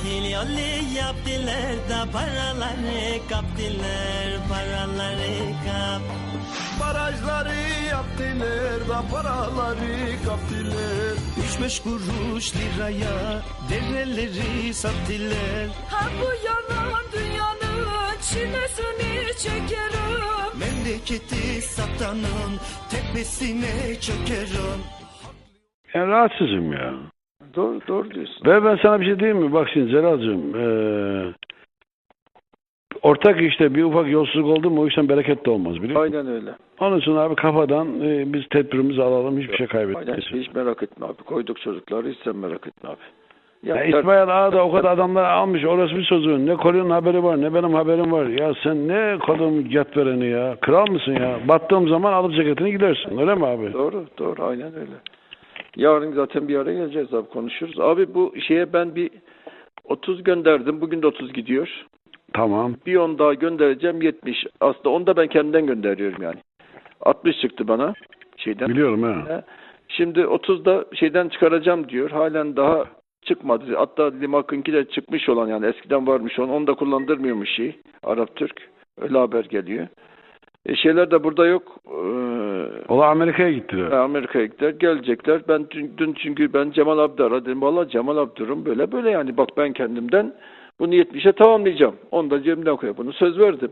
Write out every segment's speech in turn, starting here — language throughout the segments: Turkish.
Sahil yolu yaptılar da paraları kaptılar, paraları kap. Barajları yaptılar da paraları kaptılar. Üç beş kuruş liraya dereleri sattılar. Ha bu yalan dünyanın çilesini çekerim. Memleketi satanın tepesine çökerim. Yani rahatsızım ya. Doğru, doğru diyorsun. Ve ben sana bir şey diyeyim mi? Bak şimdi Celal'cığım. eee, ortak işte bir ufak yolsuzluk oldu mu o işten bereket de olmaz biliyor musun? Aynen öyle. Onun için abi kafadan e, biz tedbirimizi alalım hiçbir şey Aynen kaybetmeyiz. hiç merak etme abi. Koyduk çocukları hiç sen merak etme abi. Ya ter- İsmail Ağa da o kadar adamlar almış orası bir sözü. Ne kolonun haberi var ne benim haberim var. Ya sen ne kolum get vereni ya. Kral mısın ya? Battığım zaman alıp ceketini gidersin öyle mi abi? Doğru, doğru. Aynen öyle. Yarın zaten bir araya geleceğiz abi konuşuruz. Abi bu şeye ben bir 30 gönderdim. Bugün de 30 gidiyor. Tamam. Bir 10 daha göndereceğim 70. Aslında 10 da ben kendimden gönderiyorum yani. 60 çıktı bana şeyden. Biliyorum ha. Şimdi 30 da şeyden çıkaracağım diyor. Halen daha çıkmadı. Hatta Limak'ınki de çıkmış olan yani eskiden varmış olan onu da kullandırmıyormuş şey. Arap Türk. Öyle haber geliyor. E şeyler de burada yok. Ee, Ola Amerika'ya gittiler. Amerika'ya gittiler, gelecekler. Ben dün, dün çünkü ben Cemal Abdi aradım. Valla Cemal Abdi durum böyle böyle yani. Bak ben kendimden bunu 70'e tamamlayacağım. Onu da cebimden koyup bunu söz verdim.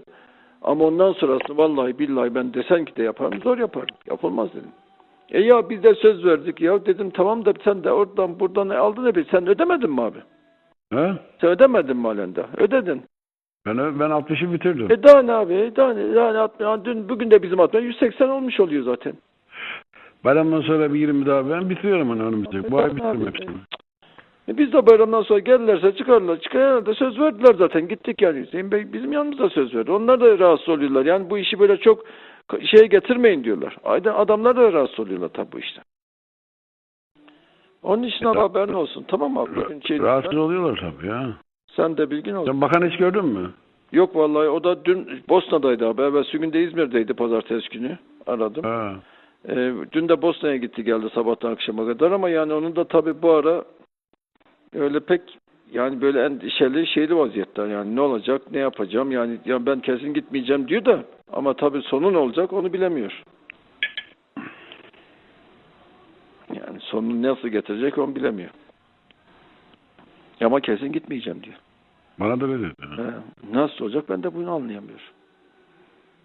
Ama ondan sonrasını vallahi billahi ben desen ki de yaparım zor yaparım. Yapılmaz dedim. E ya biz de söz verdik ya dedim tamam da sen de oradan buradan aldın ne sen ödemedin mi abi? Ha? Sen ödemedin mi halen de? Ödedin. Ben, ben 60'ı bitirdim. E daha ne abi? E daha ne? Daha ne atma? Yani dün bugün de bizim atma 180 olmuş oluyor zaten. Bayramdan sonra bir 20 daha ben bitiriyorum hani önümüzdeki. Bu ay bitiririm hepsini. E biz de bayramdan sonra gelirlerse çıkarlar. Çıkarlar da söz verdiler zaten. Gittik yani. Hüseyin Bey bizim yanımızda söz verdi. Onlar da rahatsız oluyorlar. Yani bu işi böyle çok şeye getirmeyin diyorlar. Aynen adamlar da rahatsız oluyorlar tabii bu işte. Onun için abi haberin olsun. Tamam abi? Bugün şey- Rahatsız oluyorlar tabii ya. Sen de bilgin olsun. Sen bakan hiç gördün mü? Yok vallahi o da dün Bosna'daydı abi. Evvelsi gün de İzmir'deydi pazartesi günü. Aradım. Ha. Ee, dün de Bosna'ya gitti geldi sabahtan akşama kadar ama yani onun da tabii bu ara öyle pek yani böyle endişeli şeyli vaziyette yani ne olacak ne yapacağım yani ya ben kesin gitmeyeceğim diyor da ama tabii sonu ne olacak onu bilemiyor. Yani sonunu nasıl getirecek onu bilemiyor. Ama kesin gitmeyeceğim diyor. Bana da öyle dedi. He, nasıl olacak ben de bunu anlayamıyorum.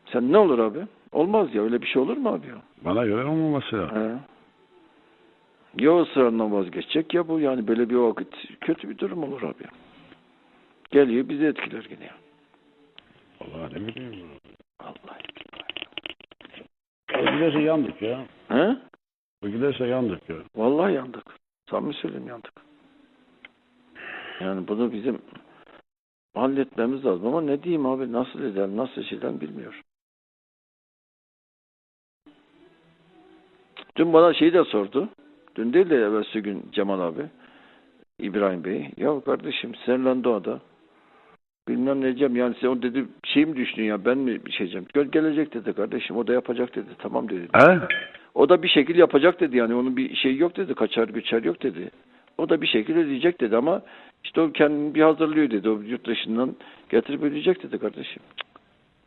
Sen ne olur abi? Olmaz ya öyle bir şey olur mu abi? Bana göre olmaması lazım. He. Ya ısrarından vazgeçecek ya bu yani böyle bir vakit kötü bir durum olur abi. Geliyor bizi etkiler yine. ya. Vallahi ne bileyim. Allah. O giderse yandık ya. He? O giderse yandık ya. Vallahi yandık. Samimi söyleyeyim yandık. Yani bunu bizim halletmemiz lazım ama ne diyeyim abi nasıl edelim nasıl şeyden bilmiyorum. Dün bana şeyi de sordu. Dün değil de evvelsi gün Cemal abi. İbrahim Bey. Ya kardeşim senle doğada bilmem ne diyeceğim yani sen o dedi şey mi düşünüyorsun ya ben mi bir şey diyeceğim. Gel gelecek dedi kardeşim o da yapacak dedi. Tamam dedi. He? O da bir şekil yapacak dedi yani onun bir şey yok dedi kaçar göçer yok dedi. O da bir şekilde ödeyecek dedi ama işte o kendini bir hazırlıyor dedi o yurt dışından getirip ödeyecek dedi kardeşim.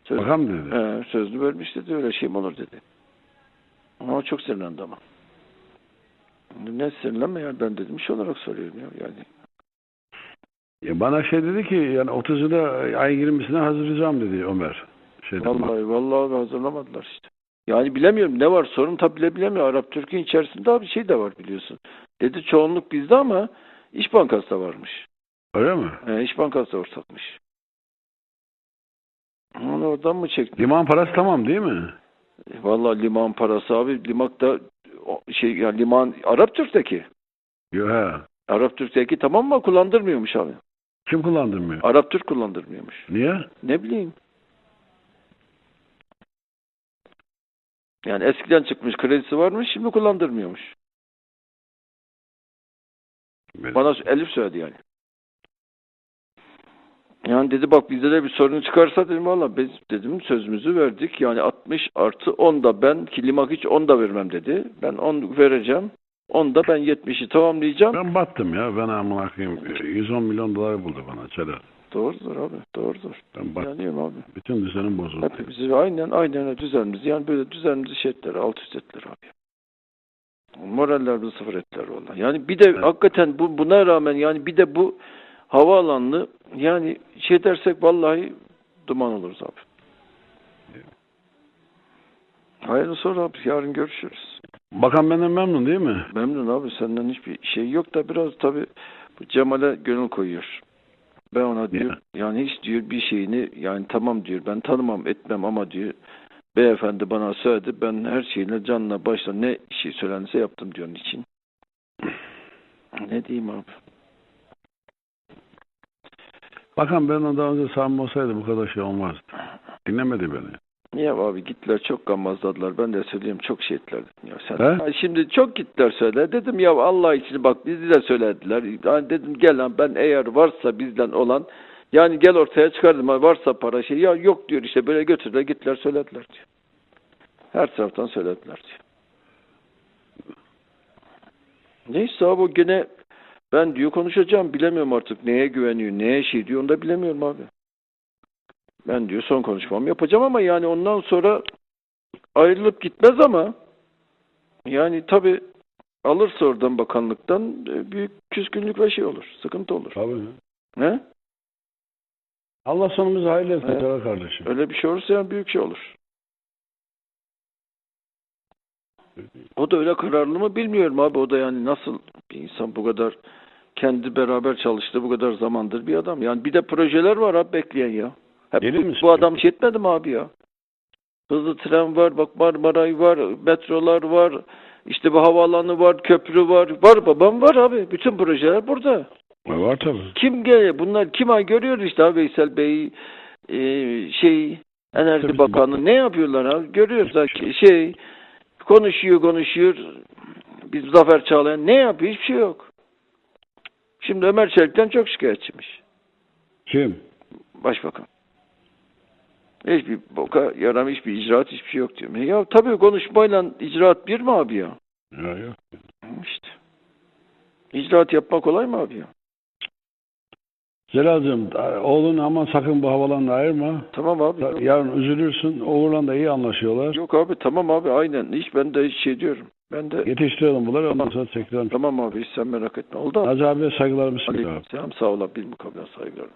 Söz, Bakan dedi. He, sözünü vermiş dedi öyle şey mi olur dedi. Ama çok sinirlendi ama. Ne sinirlenme ya ben dedim iş olarak soruyorum ya yani. Ya bana şey dedi ki yani 30'unda ay 20'sine hazırlayacağım dedi Ömer. Şeyde, Vallahi vallahi hazırlamadılar işte. Yani bilemiyorum ne var sorun tabi bile bilemiyor. Arap Türk'ün içerisinde abi şey de var biliyorsun. Dedi çoğunluk bizde ama İş Bankası da varmış. Öyle mi? He, İş Bankası da ortakmış. Onu oradan mı çekti? Liman parası tamam değil mi? E, Vallahi liman parası abi. Limak da o şey yani liman Arap Türk'teki. Yok he. Arap Türk'teki tamam mı kullandırmıyormuş abi. Kim kullandırmıyor? Arap Türk kullandırmıyormuş. Niye? Ne bileyim. Yani eskiden çıkmış kredisi varmış şimdi kullandırmıyormuş. Bana Elif söyledi yani. Yani dedi bak bizde de bir sorun çıkarsa dedim valla biz dedim sözümüzü verdik. Yani 60 artı 10 da ben ki limak hiç 10 da vermem dedi. Ben 10 vereceğim. Onda ben 70'i tamamlayacağım. Ben battım ya. Ben amına koyayım. 110 milyon dolar buldu bana Celal. Doğrudur abi. Doğrudur. Ben battım. Yanıyorum abi. Bütün düzenim bozuldu. Hepimizi aynen aynen düzenimiz. Yani böyle düzenimizi şey ettiler, alt üst ettiler abi. Morallerimizi sıfır ettiler valla. Yani bir de Evet. hakikaten bu buna rağmen yani bir de bu havaalanını yani şey dersek vallahi duman oluruz abi. Hayırlı sonra abi. Yarın görüşürüz. Bakan benden memnun değil mi? Memnun abi. Senden hiçbir şey yok da biraz tabii Cemal'e gönül koyuyor. Ben ona diyor yani hiç diyor bir şeyini yani tamam diyor ben tanımam etmem ama diyor beyefendi bana söyledi ben her şeyine canla başla ne şey söylenirse yaptım diyor onun için. Ne diyeyim abi? Bakan benden daha önce samimi olsaydı bu kadar şey olmazdı. Dinlemedi beni. Niye abi gittiler çok gammazladılar. Ben de söyleyeyim çok şey ettiler dedim ya. Sen? Ha, şimdi çok gittiler söyle. Dedim ya Allah için bak bizi de söylediler. Yani dedim gel lan ben eğer varsa bizden olan yani gel ortaya çıkardım. Varsa para şey ya yok diyor işte böyle götürdüler gittiler söylediler diyor. Her taraftan söylediler diyor. Neyse abi o gene ben diyor konuşacağım bilemiyorum artık neye güveniyor neye şey diyor onu da bilemiyorum abi. Ben diyor son konuşmamı yapacağım ama yani ondan sonra ayrılıp gitmez ama yani tabi alırsa oradan bakanlıktan e, büyük küskünlük ve şey olur. Sıkıntı olur. Tabii. Ne? Allah sonumuzu hayırlı etsin Evet. Kardeşim. Öyle bir şey olursa yani büyük şey olur. O da öyle kararlı mı bilmiyorum abi. O da yani nasıl bir insan bu kadar kendi beraber çalıştı bu kadar zamandır bir adam. Yani bir de projeler var abi bekleyen ya. Hep Deli bu, misin bu adam peki? şey etmedi mi abi ya? Hızlı tren var, bak Marmaray var, metrolar var, işte bu havaalanı var, köprü var. Var babam var abi. Bütün projeler burada. E, Var tabii. Kim gel bunlar kim görüyoruz işte abi Veysel Bey e, şey Enerji Tabii Bakanı ne yapıyorlar abi görüyoruz da ki- şey konuşuyor konuşuyor biz Zafer Çağlayan ne yapıyor hiçbir şey yok. Şimdi Ömer Çelik'ten çok şikayetçiymiş Kim? başbakan. Hiçbir boka yaram hiçbir icraat hiçbir şey yok diyor. Ya tabii konuşmayla icraat bir mi abi ya? Ya yok. İşte. İcraat yapmak kolay mı abi ya? Celal'cığım oğlun ama sakın bu havalanla ayırma. Tamam abi. Ta- Yarın üzülürsün. Oğur'la da iyi anlaşıyorlar. Yok abi tamam abi aynen. Hiç ben de hiç şey diyorum. Ben de Yetiştirelim bunları ondan sonra çekilelim. tamam abi hiç sen merak etme. Oldu abi. Hacı abiye saygılarımı abi. Aleyküm selam sağ ol abi. Bilmukabele saygılarım.